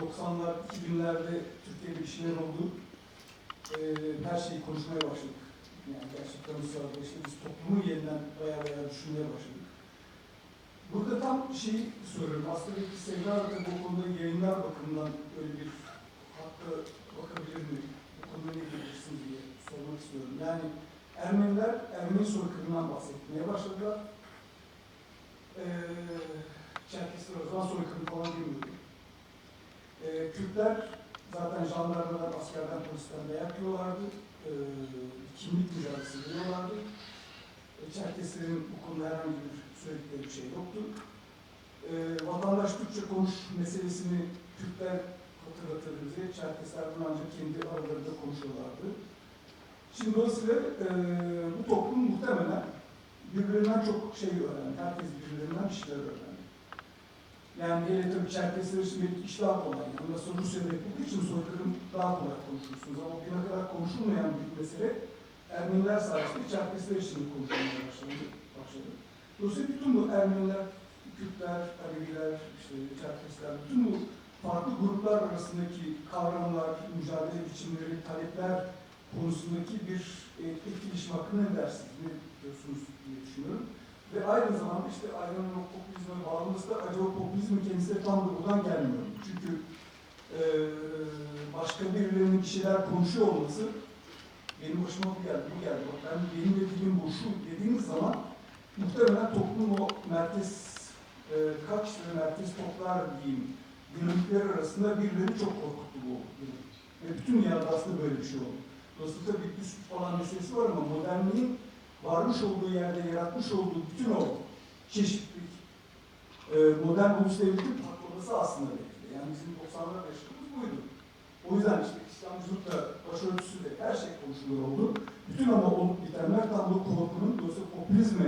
90'lar, 2000'lerde Türkiye'de bir şeyler oldu. Ee, her şeyi konuşmaya başladık. Yani gerçekten ısrarla işte biz toplumu yeniden bayağı bayağı düşünmeye başladık. Burada tam şeyi soruyorum. Aslında belki Sevda da bu konuda yayınlar bakımından öyle bir hakka bakabilir mi? Bu konuda ne diyorsunuz diye sormak istiyorum. Yani Ermeniler Ermeni soykırımından bahsetmeye başladılar. Ee, Çerkesler o zaman soykırım falan demiyordu. Ee, Kürtler zaten jandarmadan, askerden, polisten dayak yiyorlardı. Ee, kimlik mücadelesi veriyorlardı. Ee, Çerkeslerin bu konuda herhangi bir söyledikleri bir şey yoktu. Ee, vatandaş Türkçe konuş meselesini Kürtler hatırlatır bize. Çerkesler bunu ancak kendi aralarında konuşuyorlardı. Şimdi dolayısıyla e, bu toplum muhtemelen birbirinden çok şey öğrendi. Herkes birbirinden bir şeyler öğrendi. Yani hele tabii Çerkesler için belki iş daha kolay. Yani mesela Rusya'da yapıldığı için soykırım daha kolay konuşursunuz. Ama bugüne kadar konuşulmayan bir mesele Ermeniler sayesinde Çerkesler için konuşulmaya başladı. başladı. Dolayısıyla bütün bu Ermeniler, Kürtler, Aleviler, işte Çerkesler, bütün bu farklı gruplar arasındaki kavramlar, mücadele biçimleri, talepler konusundaki bir e, etkileşim hakkında ne dersiniz, ne diyorsunuz diye düşünüyorum. Ve aynı zamanda işte o popülizme bağlaması da acaba popülizmin kendisi tam da buradan gelmiyor. Çünkü e, başka birilerinin bir şeyler konuşuyor olması benim başıma bu geldi, bu geldi. Bak ben benim dediğim bu şu dediğiniz zaman muhtemelen toplum o merkez e, kaç ve merkez toplar diyeyim dinamikler arasında birileri çok korkuttu bu dinamik. Ve bütün dünyada aslında böyle bir şey oldu. Dolayısıyla bir üst falan meselesi var ama modernliğin varmış olduğu yerde yaratmış olduğu bütün o çeşitlilik e, modern ulus devletin patlaması aslında belki. Yani bizim 90'lar yaşadığımız buydu. O yüzden işte İslamcılıkla, başörtüsü de her şey konuşulur oldu. Bütün ama olup bitenler tam bu korkunun, dolayısıyla popülizme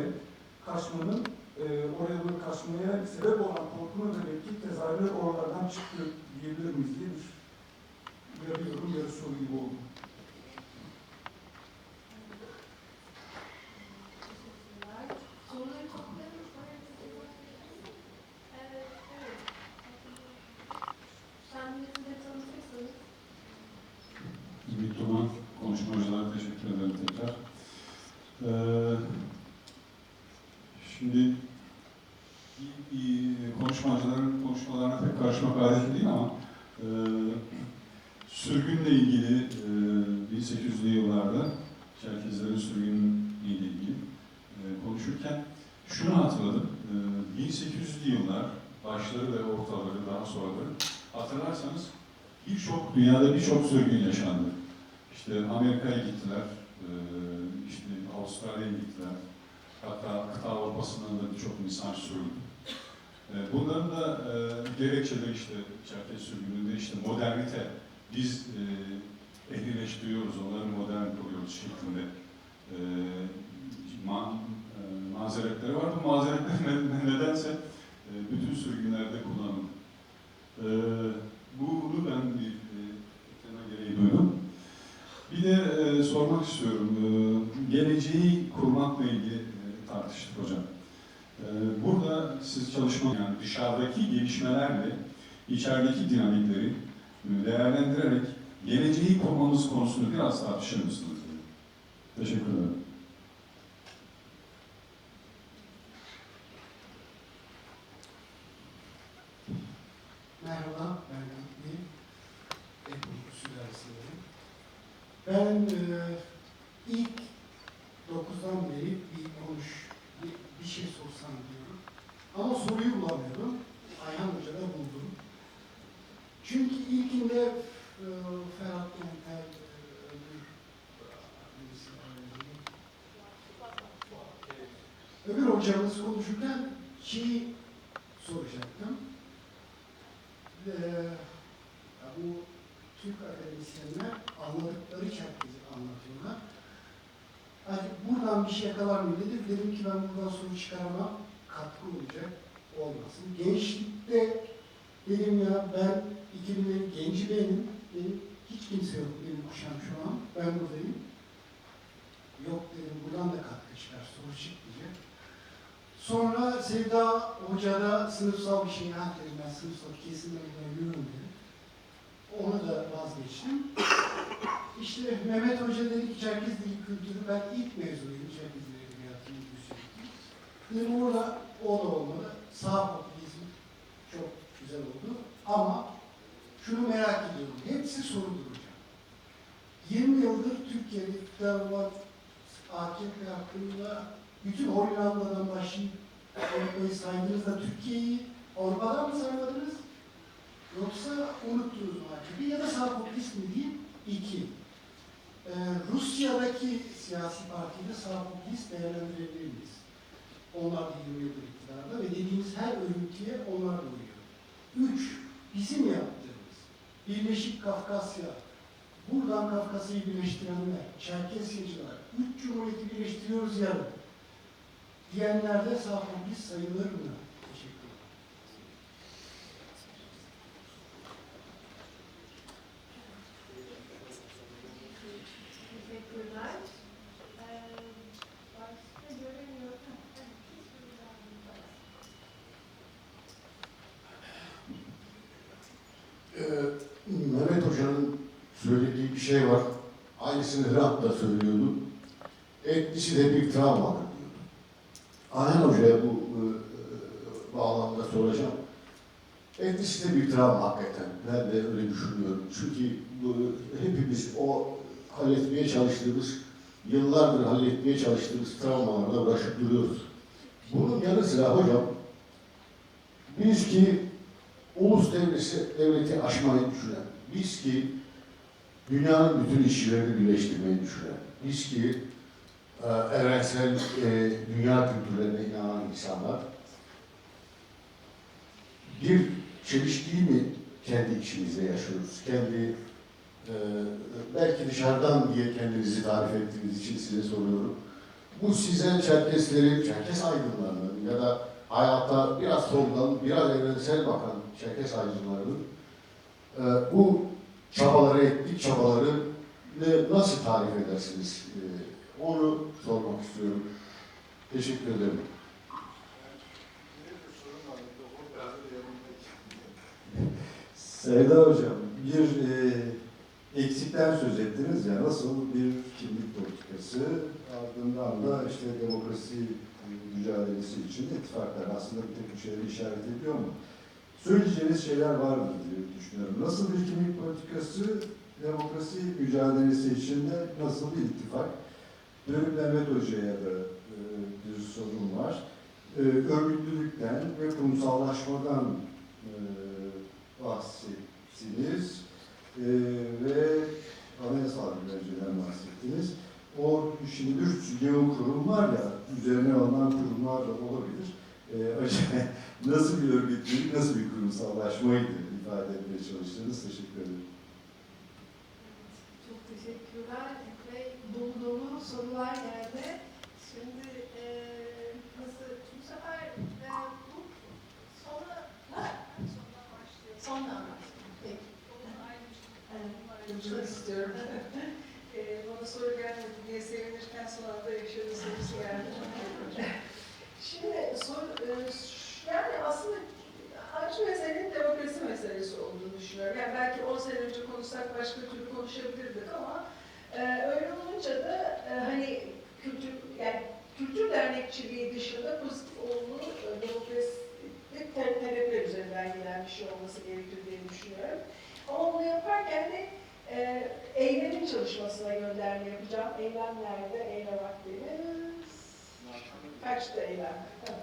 kaçmanın, e, oraya doğru kaçmaya sebep olan korkunun da belki tezahürler oralardan çıktı diyebilir miyiz diye bir yarı yorum, yarı soru gibi oldu. Soruları toplayalım. Evet, evet. Kendinizi de tanıtırsanız. Ümit Duman, konuşmacılara teşekkür ederim tekrar. Ee, şimdi konuşmacıların konuşmalarına pek karışmak adet değil ama e, sürgünle ilgili e, 1800'lü yıllarda Çerkezlerin sürgünüyle ilgili e, konuşurken şunu hatırladım. E, 1800'lü yıllar başları ve ortaları daha sonraları hatırlarsanız birçok dünyada birçok sürgün yaşandı. İşte Amerika'ya gittiler, işte Avustralya'ya gittiler. Hatta kıta Avrupa'sından da birçok insan sürüldü. E, Bunların da e, gerekçeleri işte Çerkez sürgününde işte modernite, biz e, ehlileştiriyoruz, onları modern kılıyoruz şeklinde e, ma, mazeretleri vardı. Bu mazeretler ne- nedense bütün sürgünlerde kullanıldı. E, bunu ben bir ekleme gereği duydum. Bir de e, sormak istiyorum. E, geleceği kurmakla ilgili e, tartıştık hocam. E, burada siz çalışma yani dışarıdaki gelişmelerle içerideki dinamikleri e, değerlendirerek geleceği kurmamız konusunu biraz tartışır mısınız? Teşekkür ederim. Ben e, ilk 9'dan beri bir konuş, bir, bir şey sorsam diyorum. Ama soruyu bulamıyorum. Ayhan Hoca'da buldum. Çünkü ilkinde e, Ferhat Mentel, e, öyle değil. öbür hocamız konuşurken şeyi soracaktım. Ee, ya bu Türk akademisyenler anladıkları Çerkez'i anlatıyorlar. Yani buradan bir şey yakalar mıyım dedim. Ki ben buradan soru çıkaramam. Katkı olacak. Olmasın. Gençlikte dedim ya ben 2000'lerin genci benim. Benim hiç kimse yok benim kuşam şu an. Ben buradayım. Yok dedim buradan da katkı çıkar. Soru çıkmayacak. Sonra Sevda Hoca'da sınıfsal bir şey ha dedim ben sınıfsal kesinlikle yürüyorum dedim. Ona da vazgeçtim. İşte Mehmet Hoca dedi ki Çerkez Dili Kültürü, ben ilk mezunuyum Çerkez. Dedim orada o da olmadı. Sağ popülizm çok güzel oldu. Ama şunu merak ediyorum, hepsi soru duracak. 20 yıldır Türkiye'de iktidar olan AKP hakkında bütün Hollanda'dan başlayıp Avrupa'yı saydığınızda Türkiye'yi Avrupa'dan mı saymadınız? Yoksa unuttunuz mu AKP'yi ya da sağ popülist mi diyeyim? İki. Ee, Rusya'daki siyasi partiyi de sağ popülist değerlendirebilir miyiz? Onlar 20 yıldır iktidarda ve dediğimiz her örüntüye onlar uyuyor. Üç, bizim yaptığımız Birleşik Kafkasya, buradan Kafkasya'yı birleştirenler, Çerkesyacılar, üç cumhuriyeti birleştiriyoruz yarın. Diyenler de sağ popülist sayılır mı? Teşekkür ederim. Teşekkürler. Ee, başka göremiyorum. Evet, bir soru daha var. Ee, Mehmet Hoca'nın söylediği bir şey var. Aynısını Hrant da söylüyordu. Etkisi de bir travmadır diyordu. Ayhan Hoca'ya bu e, e, bağlamda soracağım. Etkisi de bir travma hakikaten. Ben de öyle düşünüyorum. Çünkü bu, hepimiz o halletmeye çalıştığımız, yıllardır halletmeye çalıştığımız travmalarla uğraşıp duruyoruz. Bunun yanı sıra hocam, biz ki ulus devleti, devleti aşmayı düşünen, biz ki dünyanın bütün işçilerini birleştirmeyi düşünen, biz ki evrensel e, dünya kültürlerine inanan insanlar bir çelişkiyi mi kendi içimizde yaşıyoruz? Kendi e, belki dışarıdan diye kendinizi tarif ettiğiniz için size soruyorum. Bu size Çerkesleri, Çerkes aydınlarının ya da hayata biraz soldan, biraz evrensel bakan Çerkes aydınlarının e, bu çabaları, ettik çabaları nasıl tarif edersiniz? E, onu sormak istiyorum. Teşekkür ederim. Sevda Hocam, bir e, eksikten söz ettiniz ya, nasıl bir kimlik politikası, ardından da işte demokrasi mücadelesi için ittifaklar aslında bir takım şeyleri işaret ediyor mu? Söyleyeceğiniz şeyler var mı diye düşünüyorum. Nasıl bir kimlik politikası, demokrasi mücadelesi için de nasıl bir ittifak? Dönüp Mehmet Hoca'ya da e, bir sorum var. E, örgütlülükten ve kurumsallaşmadan e, bahsettiniz ve anayasal güvenceden bahsettiniz. O şimdi bir sürü kurum var ya, üzerine alınan kurumlar da olabilir. Acaba nasıl bir örgütlülük, nasıl bir kurumsallaşmaydı ifade etmeye çalıştınız? Teşekkür ederim. Çok teşekkürler. Dolu dolu sorular geldi. Şimdi eee nasıl, bu sefer eee, bu sonra, ha, sondan başlıyor. Sondan başlıyor. Peki. Evet, konuşmak istiyorum. Ee, bana soru gelmedi diye sevinirken son anda yaşadığı sorusu geldi. Şimdi soru, ş- yani aslında acı meselenin demokrasi meselesi olduğunu düşünüyorum. Yani belki 10 sene önce konuşsak başka türlü konuşabilirdik ama eee, öyle olunca da eee, hani kültür, yani kültür dernekçiliği dışında pozitif olumlu eee, demokrasi talepler üzerinden gelen bir şey olması gerekir diye düşünüyorum. Ama bunu yaparken de eee eylemin çalışmasına gönderme yapacağım. Eylem nerede? Eylem vaktimiz. Kaçtı eylem?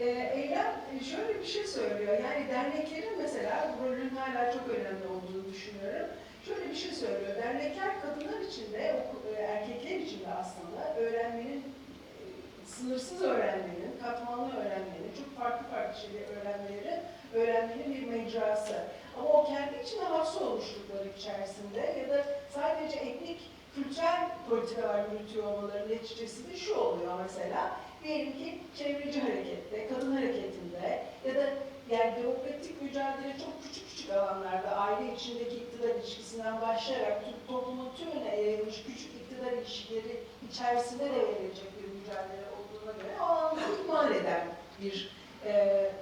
Ee, eylem şöyle bir şey söylüyor. Yani derneklerin mesela rolün hala çok önemli olduğunu düşünüyorum. Şöyle bir şey söylüyor. Dernekler kadınlar için de, e, erkekler için de aslında öğrenmenin, e, sınırsız öğrenmenin, katmanlı öğrenmenin, çok farklı farklı şeyleri öğrenmeleri, öğrenmenin bir mecrası. Ama o kendi içine hapsolmuşlukları içerisinde ya da sadece etnik kültürel politikalar yürütüyor olmaları neticesinde şu oluyor mesela. Diyelim ki çevreci harekette, kadın hareketinde ya da yani demokratik mücadele çok küçük küçük alanlarda aile içindeki iktidar ilişkisinden başlayarak toplumun tümüne yayılmış küçük iktidar ilişkileri içerisinde de verilecek bir mücadele olduğuna göre o alanları ihmal eden bir e,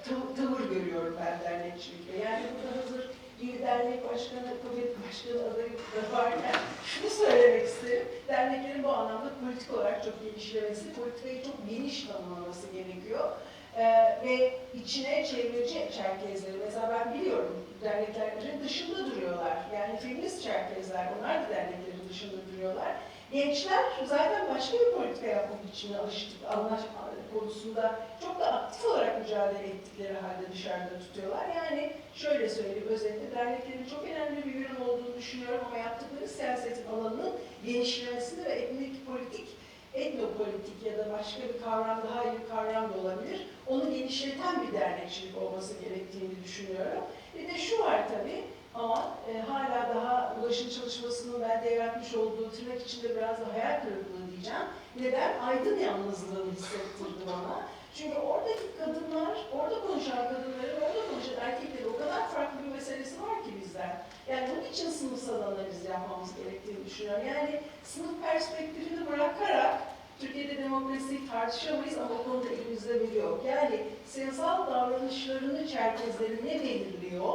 tav- tavır görüyorum ben dernekçilikte. Yani burada hazır bir dernek başkanı, kuvvet başkanı adayı da varken şunu söylemek isterim. Derneklerin bu anlamda politik olarak çok genişlemesi, politikayı çok geniş tanımlaması gerekiyor. Ee, ve içine çevreci Çerkezleri, mesela ben biliyorum derneklerin dışında duruyorlar. Yani feminist Çerkezler, onlar da derneklerin dışında duruyorlar. Gençler zaten başka bir politika yapmak için alıştık, anlaşma konusunda çok da aktif olarak mücadele ettikleri halde dışarıda tutuyorlar. Yani şöyle söyleyeyim özetle derneklerin çok önemli bir ürün olduğunu düşünüyorum ama yaptıkları siyasetin alanının genişlemesinde ve etnik politik, etnopolitik ya da başka bir kavram daha iyi bir kavram da olabilir. Onu genişleten bir dernekçilik olması gerektiğini düşünüyorum. Bir de şu var tabii ama e, hala daha ulaşım çalışmasının bende yaratmış olduğu tırnak içinde biraz da hayal kırıklığı diyeceğim. Neden? Aydın yalnızlığını hissettirdi bana. Çünkü oradaki kadınlar, orada konuşan kadınların, orada konuşan erkeklerin o kadar farklı bir meselesi var ki bizden. Yani bunun için sınıfsal analiz yapmamız gerektiğini düşünüyorum. Yani sınıf perspektifini bırakarak Türkiye'de demokrasiyi tartışamayız ama o konuda elimizde veri yok. Yani siyasal davranışlarını Çerkezlerin ne belirliyor?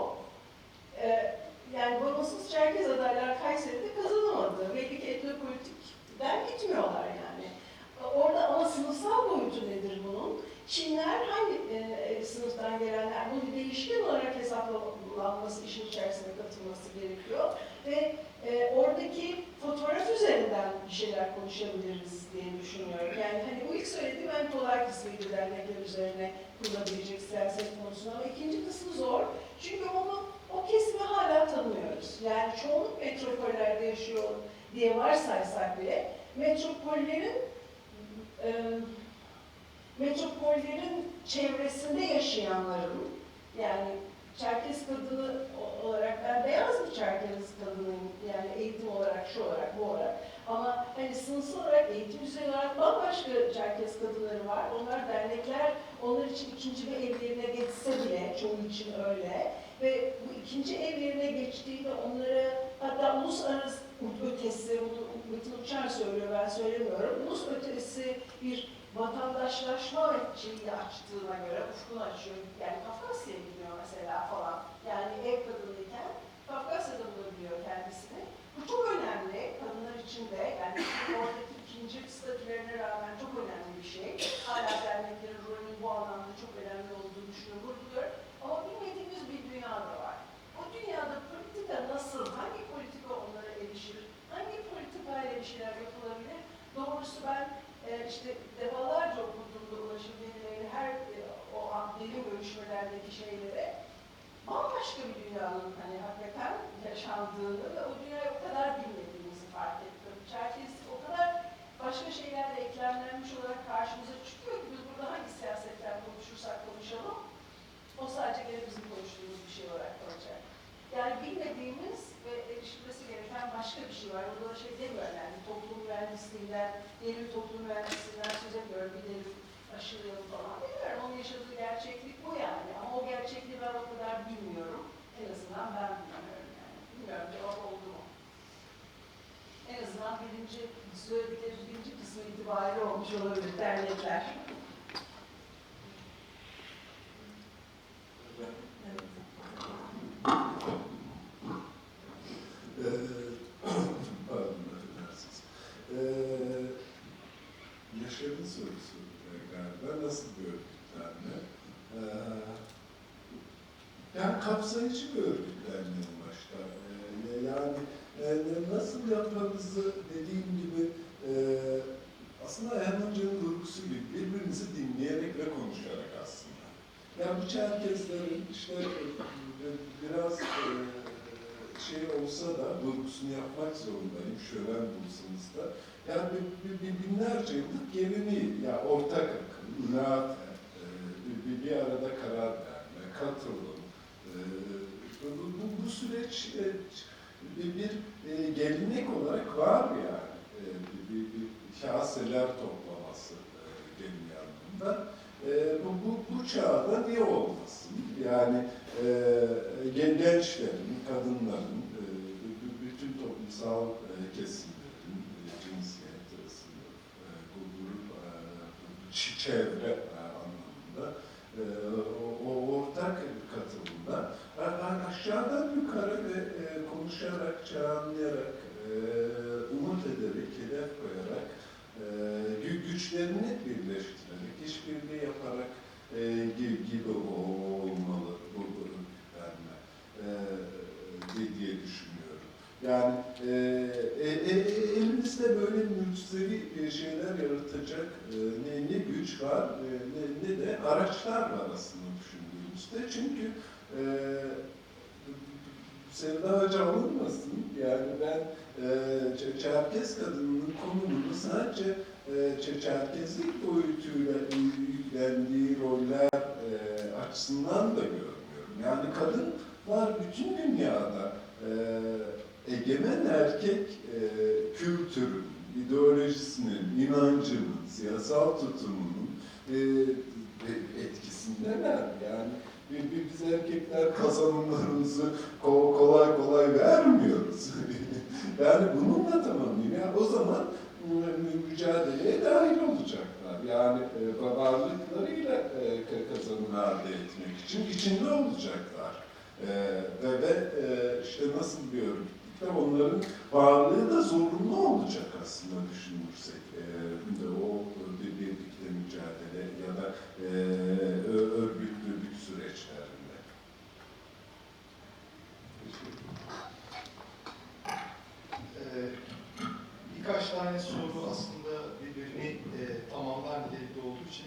Ee, yani bağımsız Çerkez adaylar Kayseri'de kazanamadı. Belli ki etnopolitikten gitmiyorlar yani. Orada ama sınıfsal boyutu nedir bunun? Çinler hangi e, sınıftan gelenler? Bu bir değişken olarak hesaplanması, işin içerisine katılması gerekiyor. Ve e, oradaki fotoğraf üzerinden bir şeyler konuşabiliriz diye düşünüyorum. Yani hani bu ilk söylediğim en kolay kısmıydı dernekler üzerine kurulabilecek siyaset konusunda ama ikinci kısmı zor. Çünkü onu o kesimi hala tanımıyoruz. Yani çoğunluk metropollerde yaşıyor diye varsaysak bile metropollerin e, metropollerin çevresinde yaşayanların yani Çerkez kadını olarak ben beyaz bir Çerkez kadınıyım yani eğitim olarak şu olarak bu olarak ama hani sınıfsal olarak eğitim düzeyi olarak bambaşka Çerkez kadınları var. Onlar dernekler onlar için ikinci bir ev yerine geçse bile çoğu için öyle ve bu ikinci ev yerine geçtiğinde onlara hatta uluslararası ötesi, Metin Uçar söylüyor ben söylemiyorum, ulus ötesi bir vatandaşlaşma şeyi açtığına göre ufkunu açıyor. Yani Kafkasya'ya gidiyor mesela falan. Yani ev kadınıyken Kafkasya'da bulabiliyor kendisini. Bu çok önemli kadınlar için de. Yani oradaki ikinci statülerine rağmen çok önemli bir şey. Hala derneklerin rolünün bu anlamda çok önemli olduğunu düşünüyorum. Ama bilmediğimiz bir dünya da var. O dünyada politika nasıl, hangi politika onlara erişir, hangi politikayla bir şeyler yapılabilir? Doğrusu ben e, işte defalarca okuduğumda ulaşım verileri, her e, o an derin görüşmelerdeki şeylere bambaşka bir dünyanın hani hakikaten yaşandığını ve o dünyayı o kadar bilmediğimizi fark ettim. Çerkez o kadar başka şeylerle eklemlenmiş olarak karşımıza çıkıyor ki biz burada hangi siyasetler konuşursak konuşalım o sadece gene bizim konuştuğumuz bir şey olarak kalacak. Yani bilmediğimiz ve erişilmesi gereken başka bir şey var. Burada da şey demiyorum yani toplum mühendisliğinden, yeni bir toplum mühendisliğinden söz ediyorum, gidelim aşılayalım falan demiyorum. Onun yaşadığı gerçeklik bu yani. Ama o gerçekliği ben o kadar bilmiyorum. En azından ben bilmiyorum yani. Bilmiyorum cevap oldu mu? En azından birinci, söyledikleri birinci kısmı itibariyle olmuş olabilir dernekler. Evet. Ee, pardon, affedersiniz. Ee, Yaşar'ın sorusu galiba nasıl bir örgütlenme? Ee, yani kapsayıcı bir örgütlenme en başta. Ee, yani e, nasıl yapmanızı dediğim gibi e, aslında Ayhan Hoca'nın vurgusu gibi birbirinizi dinleyerek ve konuşarak aslında. Yani bu Çerkezlerin işte e, biraz e, şey olsa da vurgusunu yapmak zorundayım şölen bulsanız da. Yani bir, bir, bir binlerce yıllık geleneği, ya ortak akım, ulaat, e, bir, bir, bir arada karar verme, katılım. E, bu, bu, bu süreç e, bir, bir e, gelenek olarak var yani. E, kaseler toplaması e, gelin yanında. E, bu, bu, bu çağda niye olmasın? Yani e, gen- gençlerin, kadınların, e, bütün toplumsal e, kesimlerin, e, cinsiyet, sınıf, e, grup, e, çevre e, anlamında e, o, o ortak katılımda aşağıdan yukarı ve e, konuşarak, çağırlayarak, e, umut ederek, hedef koyarak, e, gü- güçlerini birleştirerek, işbirliği yaparak e, gi- gibi olmalı bu bu örgütlenme e, diye, diye düşünüyorum. Yani e, e, e, elimizde böyle mucizevi şeyler yaratacak e, ne, ne güç var e, ne, ne de araçlar var aslında düşündüğümüzde. Çünkü e, Sevda Hoca olmasın, yani ben e, Çerkez kadınının konumunu sadece e, Çerkezlik boyutuyla yüklendiği roller e, açısından da görmüyorum. Yani kadınlar bütün dünyada e, egemen erkek e, kültürün, ideolojisinin, inancının, siyasal tutumunun e, etkisindeler. Yani bi- bi- biz erkekler kazanımlarımızı ko- kolay kolay vermiyoruz. yani bununla tamamlayayım. o zaman mü- mücadeleye dahil olacaklar. Yani e, varlıklarıyla e, ka- kazanım elde etmek için içinde olacaklar. E, ve ve e, işte nasıl bir örgütlükte onların varlığı da zorunlu olacak aslında düşünürsek. E, o bir- birlikte mücadele ya da e, örgütlülük süreçlerinde. Ee, birkaç tane soru aslında birbirini e, tamamlar nitelikte olduğu için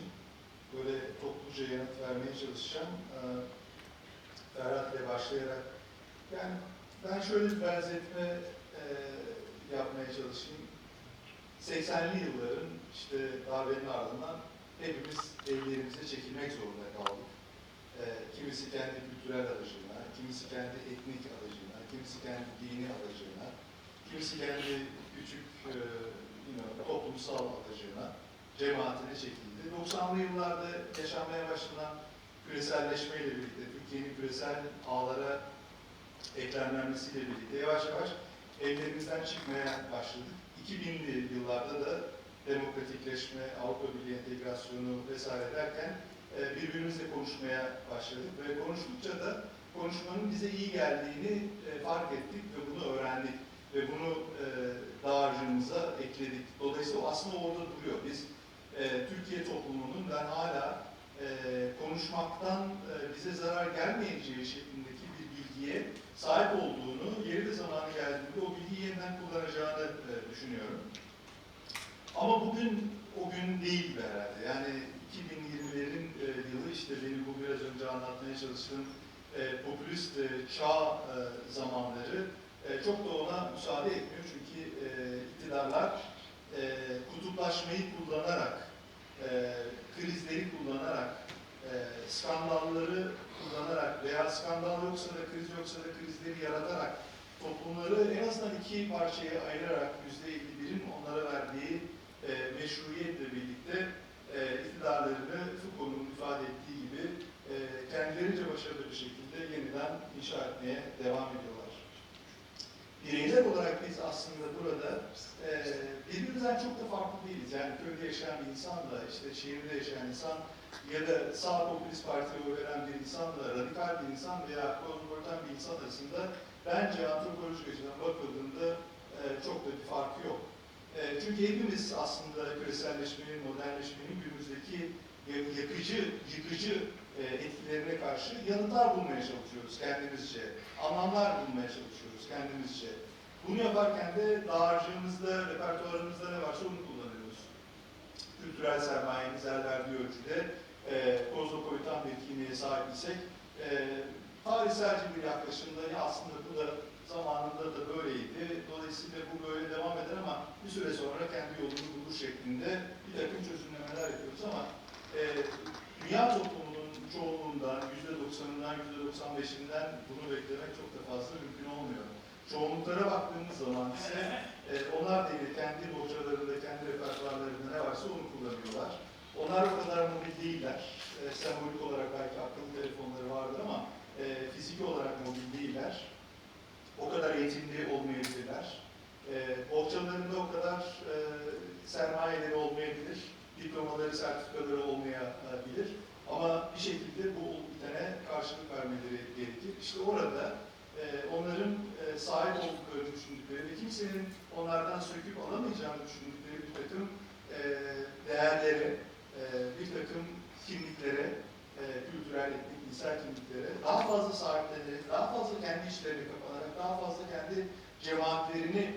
böyle topluca yanıt vermeye çalışacağım. Ee, Ferhat ile başlayarak. Yani ben şöyle bir benzetme e, yapmaya çalışayım. 80'li yılların işte darbenin ardından hepimiz evlerimize çekilmek zorunda kaldık. Ee, kimisi kendi kültürel aracına, kimisi kendi etnik aracına, kimisi kendi dini aracına, kimisi kendi küçük e, know, toplumsal aracına, cemaatine çekildi. 90'lı yıllarda yaşanmaya başlanan küreselleşmeyle birlikte, Türkiye'nin küresel ağlara eklemlenmesiyle birlikte yavaş yavaş evlerimizden çıkmaya başladık. 2000'li yıllarda da demokratikleşme, Avrupa Birliği entegrasyonu vesaire derken e, birbirimizle konuşmaya başladık ve konuştukça da konuşmanın bize iyi geldiğini e, fark ettik ve bunu öğrendik ve bunu e, dağarcığımıza ekledik. Dolayısıyla aslında orada duruyor. Biz Türkiye toplumunun ben hala konuşmaktan bize zarar gelmeyeceği şeklindeki bilgiye sahip olduğunu, yeri ve zamanı geldiğinde o bilgiyi yeniden kullanacağını e, düşünüyorum. Ama bugün o gün değil herhalde. Yani 2020'lerin e, yılı işte benim bu biraz önce anlatmaya çalıştığım e, popülist e, çağ e, zamanları e, çok da ona müsaade etmiyor. Çünkü e, iktidarlar e, kutuplaşmayı kullanarak, e, krizleri kullanarak, e, skandalları kullanarak veya skandal yoksa da kriz yoksa da krizleri yaratarak toplumları en azından iki parçaya ayırarak yüzde 51'in onlara verdiği e, meşruiyetle birlikte e, iktidarlarını Foucault'un ifade ettiği gibi e, kendilerince başarılı bir şekilde yeniden inşa etmeye devam ediyorlar. Bireyler olarak biz aslında burada e, birbirimizden çok da farklı değiliz. Yani köyde yaşayan bir insanla, işte şehirde yaşayan insan ya da sağ popülist partiye oy veren bir insanla, radikal bir insan veya kozmopolitan bir insan arasında bence antropolojik açıdan bakıldığında e, çok da bir farkı yok. E, çünkü hepimiz aslında küreselleşmenin, modernleşmenin günümüzdeki yakıcı, yıkıcı e, etkilerine karşı yanıtlar bulmaya çalışıyoruz kendimizce. Anlamlar bulmaya çalışıyoruz kendimizce. Bunu yaparken de dağarcığımızda, repertuarımızda ne varsa onu kullanıyoruz. Kültürel sermayemiz el verdiği ölçüde e, kozmopolitan bir kimliğe sahip isek, e, tarihselci bir yaklaşımda ya aslında bu da zamanında da böyleydi. Dolayısıyla bu böyle devam eder ama bir süre sonra kendi yolunu bulur şeklinde bir takım çözümlemeler yapıyoruz ama e, dünya toplumunun çoğunluğundan, yüzde doksanından, yüzde doksan beşinden bunu beklemek çok da fazla mümkün olmuyor. Çoğunluklara baktığımız zaman ise e, onlar da yine kendi bocalarında, kendi repertuarlarında Onlar o kadar mobil değiller. E, sembolik olarak belki akıllı telefonları vardır ama e, fiziki olarak mobil değiller. O kadar eğitimli olmayabilirler. E, bohçalarında o kadar e, sermayeleri olmayabilir. Diplomaları, sertifikaları olmayabilir. Ama bir şekilde bu bitene karşılık vermeleri gerekir. İşte orada onların e, sahip olduklarını düşündükleri ve kimsenin onlardan söküp alamayacağını düşündükleri bir takım e, değerlere, e, bir takım kimliklere, kültürel, etnik, cinsel kimliklere daha fazla sahiplenerek, daha fazla kendi işlerine kapanarak, daha fazla kendi cemaatlerini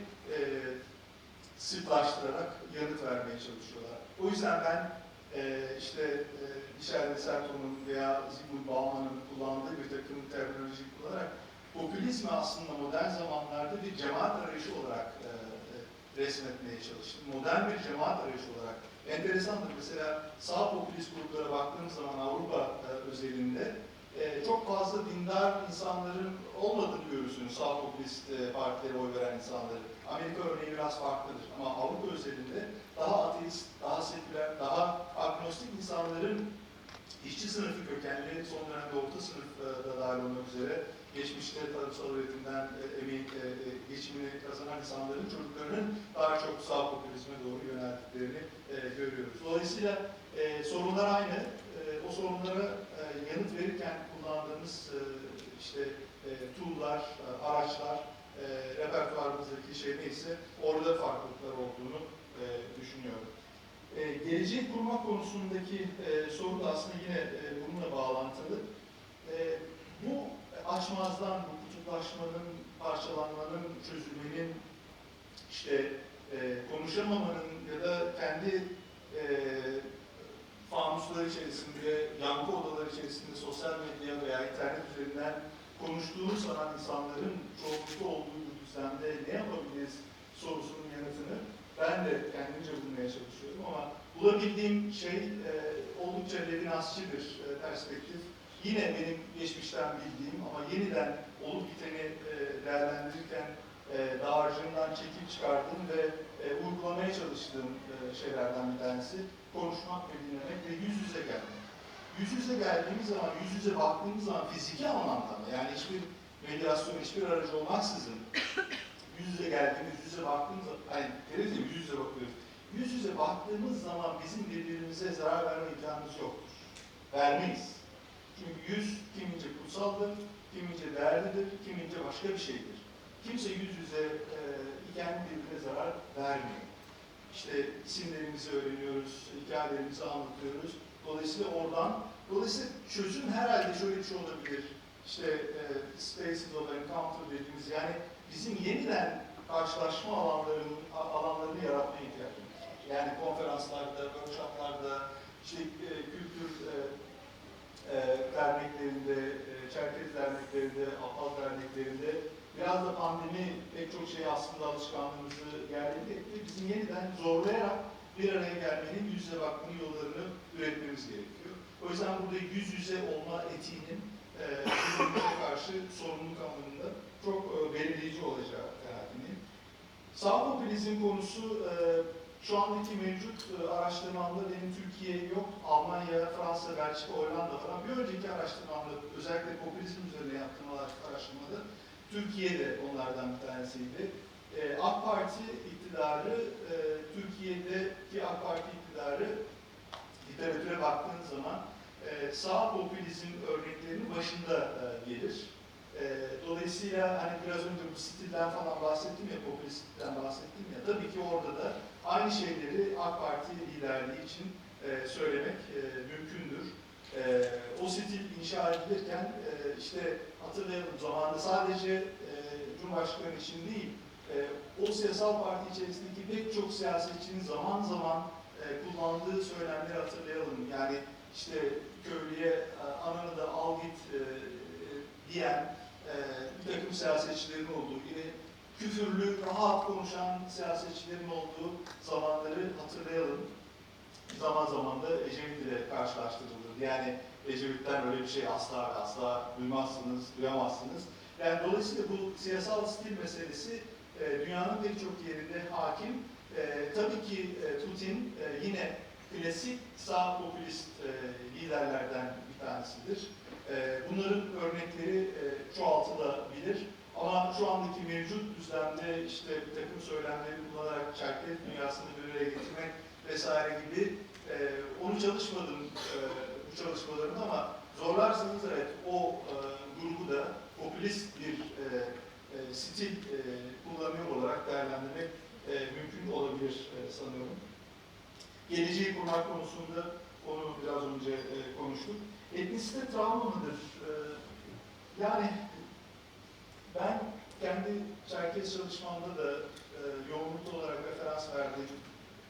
sıklaştırarak yanıt vermeye çalışıyorlar. O yüzden ben e, işte e, Michel de Certeau'nun veya Zygmunt Bauman'ın kullandığı bir takım terminoloji kullanarak popülizmi aslında modern zamanlarda bir cemaat arayışı olarak e, e, resmetmeye çalıştım. Modern bir cemaat arayışı olarak. Enteresandır mesela sağ popülist gruplara baktığımız zaman Avrupa e, özelinde e, çok fazla dindar insanların olmadığını görürsünüz sağ popülist e, partilere oy veren insanların. Amerika örneği biraz farklıdır ama Avrupa özelinde daha ateist, daha seküler, daha agnostik insanların işçi sınıfı kökenli, son dönemde orta sınıf e, da dahil olmak üzere geçmişte tarımsal üretimden e, emeği, e, e, geçimini kazanan insanların çocuklarının daha çok sağ popülizme doğru yöneldiklerini e, görüyoruz. Dolayısıyla e, sorunlar aynı. E, o sorunlara e, yanıt verirken kullandığımız e, işte e, tool'lar, e, araçlar, e, repertuarımızdaki şey neyse orada farklılıklar olduğunu e, düşünüyorum. E, gelecek kurma konusundaki e, soru da aslında yine e, bununla bağlantılı. Bu açmazdan, bu kutuplaşmanın, parçalanmanın, çözülmenin, işte e, konuşamamanın ya da kendi e, fanuslar içerisinde, yankı odaları içerisinde sosyal medya veya internet üzerinden konuştuğunu sanan insanların çoğunlukta olduğu bir düzlemde ne yapabiliriz sorusunun yanıtını ben de kendimce bulmaya çalışıyorum ama bulabildiğim şey e, oldukça Levinasçı bir e, perspektif. Yine benim geçmişten bildiğim ama yeniden olup biteni e, değerlendirirken e, çekip çıkardığım ve e, uygulamaya çalıştığım e, şeylerden bir tanesi konuşmak ve dinlemek ve yüz yüze gelmek. Yüz yüze geldiğimiz zaman, yüz yüze baktığımız zaman fiziki anlamda mı? Yani hiçbir medyasyon, hiçbir aracı olmaksızın yüz yüze geldiğimiz, yüz yüze baktığımız zaman, hani ya yüz yüze bakıyoruz. Yüz yüze baktığımız zaman bizim birbirimize zarar verme imkanımız yoktur. Vermeyiz. Çünkü yüz kimince kutsaldır, kimince değerlidir, kimince başka bir şeydir. Kimse yüz yüze e, birbirine zarar vermiyor. İşte isimlerimizi öğreniyoruz, hikayelerimizi anlatıyoruz. Dolayısıyla oradan, dolayısıyla çözüm herhalde şöyle bir şey olabilir. İşte e, spaces of encounter dediğimiz yani bizim yeniden karşılaşma alanlarının, alanlarını yaratmaya ihtiyacımız var. Yani konferanslarda, workshoplarda, işte e, kültür e, e, derneklerinde, e, Çerkez derneklerinde, Apal derneklerinde biraz da pandemi pek çok şey aslında alışkanlığımızı yerledi etti. Bizim yeniden zorlayarak bir araya gelmenin, yüz yüze bakmanın yollarını üretmemiz gerekiyor. O yüzden burada yüz yüze olma etiğinin e, karşı sorumluluk anlamında çok e, belirleyici olacağı kanaatindeyim. Sağ popülizm konusu e, şu andaki mevcut e, araştırmamda benim Türkiye yok, Almanya, Fransa, Belçika, Hollanda falan. Bir önceki araştırmamda özellikle popülizm üzerine yaptığım araştırmada Türkiye'de onlardan bir tanesiydi. E, AK Parti iktidarı, e, Türkiye'deki AK Parti iktidarı literatüre baktığınız zaman e, sağ popülizm örneklerinin başında e, gelir. Dolayısıyla hani biraz önce bu stilden falan bahsettim ya, popülist stilden bahsettim ya, tabii ki orada da aynı şeyleri AK Parti liderliği için e, söylemek e, mümkündür. E, o stil inşa edilirken e, işte hatırlayalım zamanında sadece e, Cumhurbaşkanı için değil, e, o siyasal parti içerisindeki pek çok siyasetçinin zaman zaman e, kullandığı söylemleri hatırlayalım. Yani işte köylüye e, ananı da al git e, diyen e, bir takım siyasetçilerin olduğu, yine küfürlü, rahat konuşan siyasetçilerin olduğu zamanları hatırlayalım. Zaman zaman da Ecevit ile karşılaştırılırdı. Yani Ecevit'ten böyle bir şey asla ve asla duymazsınız, duyamazsınız. Yani dolayısıyla bu siyasal stil meselesi e, dünyanın pek çok yerinde hakim. E, tabii ki e, Putin e, yine klasik sağ popülist liderlerden bir tanesidir. Bunların örnekleri e, çoğaltılabilir. Ama şu andaki mevcut düzlemde işte bir takım söylemleri kullanarak Çerkez dünyasını bir araya getirmek vesaire gibi e, onu çalışmadım e, bu çalışmalarımda ama zorlarsanız evet o e, grubu da popülist bir e, e, stil e, kullanıyor olarak değerlendirmek e, mümkün olabilir e, sanıyorum. Geleceği kurmak konusunda onu biraz önce e, konuştuk. Etnisite travma mıdır? E, yani ben kendi Çerkez çalışmamda da e, yoğunluklu olarak referans verdiğim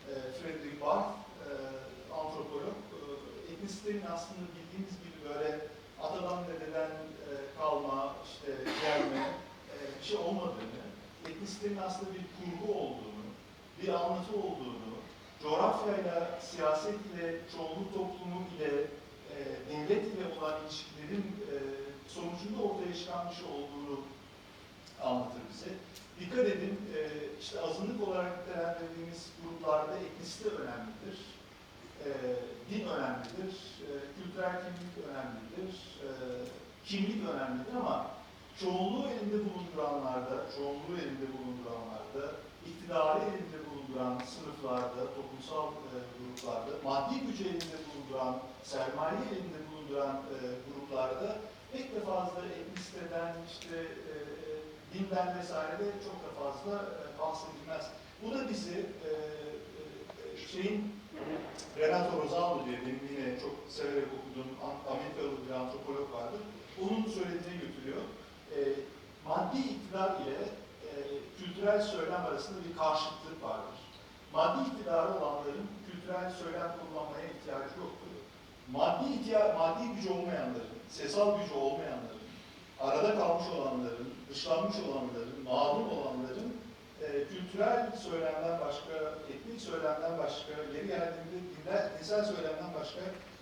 e, Frederick Barth, e, antropolog, e, etnisitenin aslında bildiğimiz gibi böyle atadan dededen e, kalma, işte gelme e, bir şey olmadığını, etnisitenin aslında bir kurgu olduğunu, bir anlatı olduğunu, coğrafyayla, siyasetle, çoğunluk toplumu ile, e, devlet ile olan ilişkilerin e, sonucunda ortaya çıkan bir şey olduğunu anlatır bize. Dikkat edin, e, işte azınlık olarak nitelendirdiğimiz gruplarda etnisite önemlidir, e, din önemlidir, e, kültürel kimlik önemlidir, e, kimlik önemlidir ama çoğunluğu elinde bulunduranlarda, çoğunluğu elinde bulunduranlarda, iktidarı elinde bulunduran sınıflarda, toplumsal e, gruplarda, maddi gücü elinde bulunduran, sermaye elinde bulunduran e, gruplarda pek de fazla etnisiteden, işte e, dinden vesaire çok da fazla e, bahsedilmez. Bu da bizi e, e, şeyin Renato Rosaldo diye benim yine çok severek okuduğum Amerikalı bir antropolog vardır. Onun söylediğine götürüyor. E, maddi iktidar ile e, kültürel söylem arasında bir karşıtlık vardır. Maddi iktidarı olanların kültürel söylem kullanmaya ihtiyacı yoktur. Maddi ihtiya maddi gücü olmayanların, sesal gücü olmayanların, arada kalmış olanların, dışlanmış olanların, mağdur olanların e, kültürel söylemden başka, etnik söylemden başka, yeri geldiğinde dinler, dinsel söylemden başka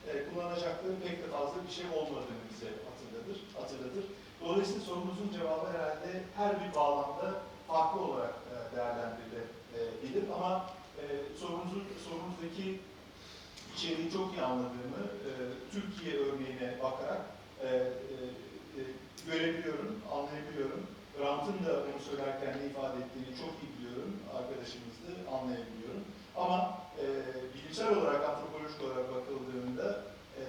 e, kullanacakları pek de fazla bir şey olmadığını bize hatırlatır. hatırlatır. Dolayısıyla sorumuzun cevabı herhalde her bir bağlamda farklı olarak e, değerlendirilebilir ama e, sorumuzun, sorumuzdaki içeriği çok iyi anladığımı e, Türkiye örneğine bakarak e, e, e, görebiliyorum, anlayabiliyorum. Grant'ın da onu söylerken ne ifade ettiğini çok iyi biliyorum, arkadaşımızı anlayabiliyorum. Ama e, bilimsel olarak, antropolojik olarak bakıldığında e,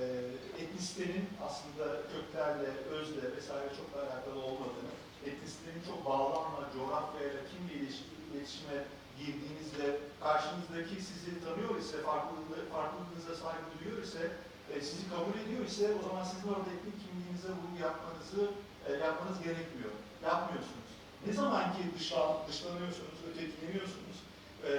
etnisitenin aslında köklerle, özle vesaire çok da alakalı olmadığını, etnisitenin çok bağlanma, coğrafyayla, kimle iletişime girdiğinizde, karşınızdaki sizi tanıyor ise, farklılığı, farklılığınıza saygı duyuyor ise, e, sizi kabul ediyor ise o zaman sizin orada etnik kimliğinize vurgu yapmanızı e, yapmanız gerekmiyor. Yapmıyorsunuz. Ne zaman ki dışlan, dışlanıyorsunuz, ötekleniyorsunuz, e,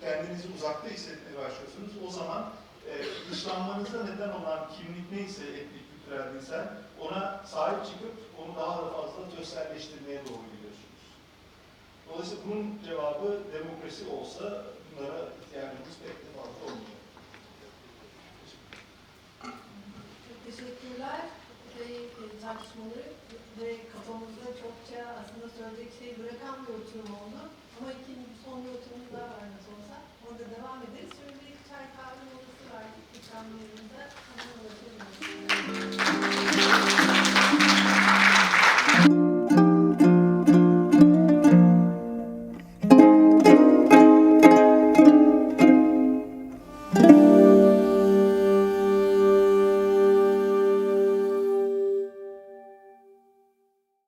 kendinizi uzakta hissetmeye başlıyorsunuz, o zaman e, dışlanmanıza neden olan kimlik neyse etnik, kültürel, dinsel, ona sahip çıkıp onu daha da fazla töselleştirmeye doğru gidiyorsunuz. Dolayısıyla bunun cevabı demokrasi olsa bunlara ihtiyacımız pek de fazla olmayacak. Çok teşekkürler. Şey, e, tartışmaları ve kafamızda çokça aslında söyleyecek şey bırakan bir oturum oldu. Ama ikinci son bir oturum daha var nasıl olsa. Orada devam ederiz. Şöyle bir çay kahve molası verdik. İkramlarında. Tamam,